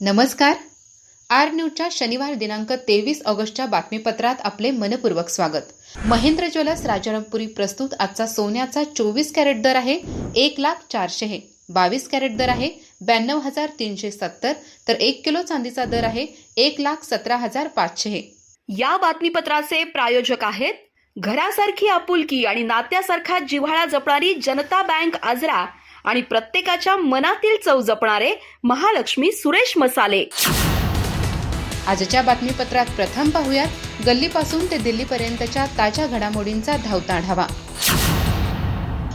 नमस्कार. आर न्यूजच्या शनिवार दिनांक तेवीस ऑगस्टच्या बातमीपत्रात आपले मनपूर्वक स्वागत. महेंद्र ज्वेलर्स राजारामपुरी प्रस्तुत आजचा सोन्याचा चोवीस कॅरेट दर आहे एक लाख चारशे हे. बावीस कॅरेट दर आहे ब्याण्णव हजार तीनशे सत्तर तर एक किलो चांदीचा दर आहे एक लाख सतरा हजार पाचशे हे. या बातमीपत्राचे प्रायोजक आहेत घरासारखी आपुलकी आणि नात्यासारखा जिव्हाळा जपणारी जनता बँक आजरा आणि प्रत्येकाच्या मनातील चव जपणारे महालक्ष्मी सुरेश मसाले. आजच्या बातमीपत्रात प्रथम पाहूयात गल्लीपासून ते दिल्लीपर्यंतच्या ताज्या घडामोडींचा धावता आढावा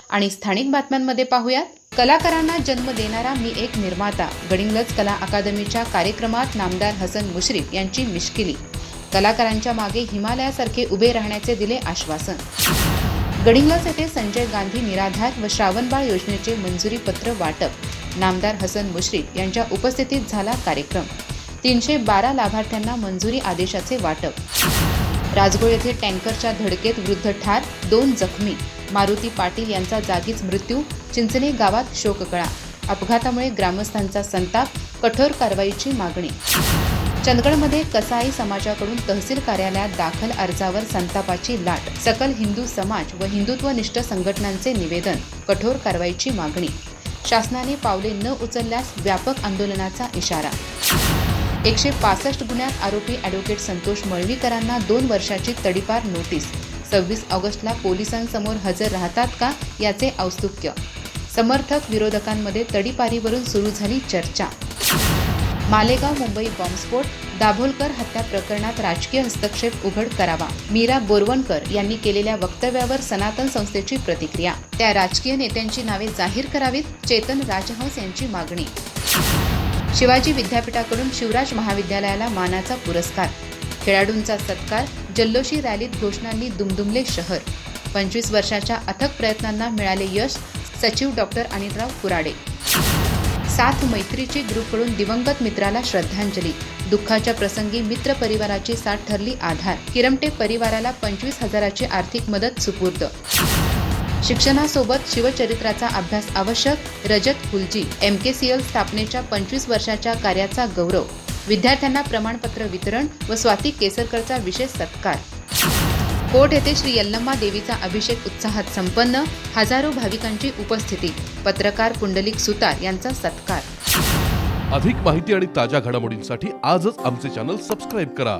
आणि स्थानिक बातम्यांमध्ये पाहूयात कलाकारांना जन्म देणारा मी एक निर्माता गडिंगलज कला अकादमीच्या कार्यक्रमात नामदार हसन मुश्रीफ यांची मिश्किली. कलाकारांच्या मागे हिमालयासारखे उभे राहण्याचे दिले आश्वासन. गडिंग्लज येथे संजय गांधी निराधार व श्रावणबाळ योजनेचे मंजुरी पत्र वाटप. नामदार हसन मुश्रीफ यांच्या उपस्थितीत झाला कार्यक्रम. तीनशे बारा लाभार्थ्यांना मंजुरी आदेशाचे वाटप. राजगोळ येथे टँकरच्या धडकेत वृद्ध ठार दोन जखमी. मारुती पाटील यांचा जागीच मृत्यू चिंचणे गावात शोककळा. अपघातामुळे ग्रामस्थांचा संताप कठोर कारवाईची मागणी. चंदगडमध्ये कसाई समाजाकडून तहसील कार्यालयात दाखल अर्जावर संतापाची लाट सकल हिंदू समाज व हिंदुत्वनिष्ठ संघटनांचे निवेदन कठोर कारवाईची मागणी. शासनाने पावले न उचलल्यास व्यापक आंदोलनाचा इशारा. एकशे पासष्ट गुन्ह्यात आरोपी ॲडव्होकेट संतोष मळवीकरांना दोन वर्षाची तडीपार नोटीस. सव्वीस ऑगस्टला पोलिसांसमोर हजर राहतात का याचे औत्सुक्य. समर्थक विरोधकांमध्ये तडीपारीवरून सुरू झाली चर्चा. मालेगाव मुंबई बॉम्बस्फोट दाभोलकर हत्या प्रकरणात राजकीय हस्तक्षेप उघड करावा मीरा बोरवणकर यांनी केलेल्या वक्तव्यावर सनातन संस्थेची प्रतिक्रिया त्या राजकीय नेत्यांची नावे जाहीर करावीत चेतन राजहंस यांची मागणी. शिवाजी विद्यापीठाकडून शिवराज महाविद्यालयाला मानाचा पुरस्कार. खेळाडूंचा सत्कार जल्लोषी रॅलीत घोषणांनी दुमदुमले शहर. पंचवीस वर्षाच्या अथक प्रयत्नांना मिळाले यश सचिव डॉक्टर अनिलराव कुराडे. साथ मैत्रीची ग्रुपकडून दिवंगत मित्राला श्रद्धांजली. दुःखाच्या प्रसंगी मित्र परिवाराची साथ ठरली आधार. किरमटे परिवाराला पंचवीस हजाराची आर्थिक मदत सुपूर्द. शिक्षणासोबत शिवचरित्राचा अभ्यास आवश्यक Rajat Phulji M K C L स्थापनेच्या पंचवीस वर्षाच्या कार्याचा गौरव. विद्यार्थ्यांना प्रमाणपत्र वितरण व स्वाती केसरकरचा विशेष सत्कार. कोट येथे श्री यल्लम्मा देवीचा अभिषेक उत्साहात संपन्न हजारो भाविकांची उपस्थिती. पत्रकार पुंडलिक सुतार यांचा सत्कार. अधिक माहिती आणि ताज्या घडामोडींसाठी आजच आमचे चॅनल सबस्क्राईब करा.